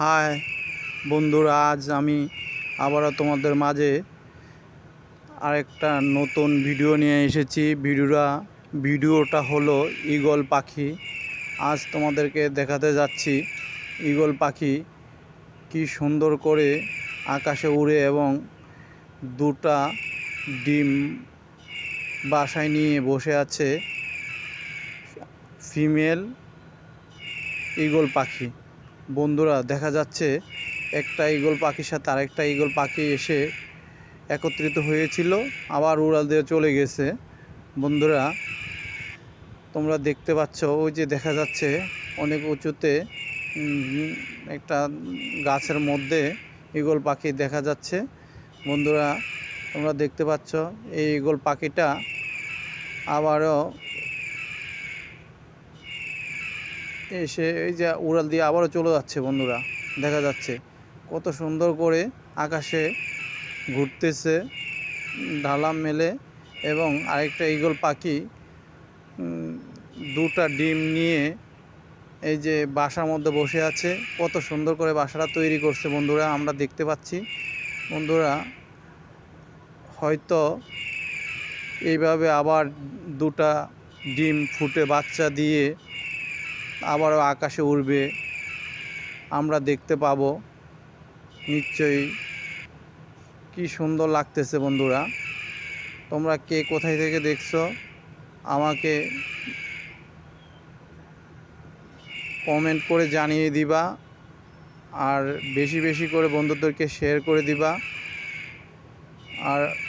High বন্ধুরা, আজ আমি আবারও তোমাদের মাঝে আরেকটা নতুন ভিডিও নিয়ে এসেছি। ভিডিওটা ভিডিওটা হলো ঈগল পাখি। আজ তোমাদেরকে দেখাতে যাচ্ছি ঈগল পাখি কি সুন্দর করে আকাশে উড়ে এবং দুটা ডিম বাসায় নিয়ে বসে আছে ফিমেল ঈগল পাখি। বন্ধুরা, দেখা যাচ্ছে একটা ঈগল পাখির সাথে আরেকটা ঈগল পাখি এসে একত্রিত হয়েছিল, আবার উড়াল দিয়ে চলে গেছে। বন্ধুরা, তোমরা দেখতে পাচ্ছ, ওই যে দেখা যাচ্ছে অনেক উঁচুতে একটা গাছের মধ্যে ঈগল পাখি দেখা যাচ্ছে। বন্ধুরা, তোমরা দেখতে পাচ্ছ, এই ঈগল পাখিটা আবারও এসে এই যে উড়াল দিয়ে আবারও চলে যাচ্ছে বন্ধুরা, দেখা যাচ্ছে। কত সুন্দর করে আকাশে ঘুরতেছে ঢালাম মেলে এবং আরেকটা ঈগল পাখি দুটা ডিম নিয়ে এই যে বাসার মধ্যে বসে আছে। কত সুন্দর করে বাসাটা তৈরি করছে বন্ধুরা, আমরা দেখতে পাচ্ছি। বন্ধুরা, হয়তো এইভাবে আবার দুটা ডিম ফুটে বাচ্চা দিয়ে আবারও আকাশে উড়বে। আমরা দেখতে পাবো। নিশ্চয়ই। কি সুন্দর লাগতেছে বন্ধুরা। তোমরা কে কোথায় থেকে দেখছ? আমাকে কমেন্ট করে জানিয়ে দিবা। আর বেশি বেশি করে বন্ধুদেরকে শেয়ার করে দিবা। আর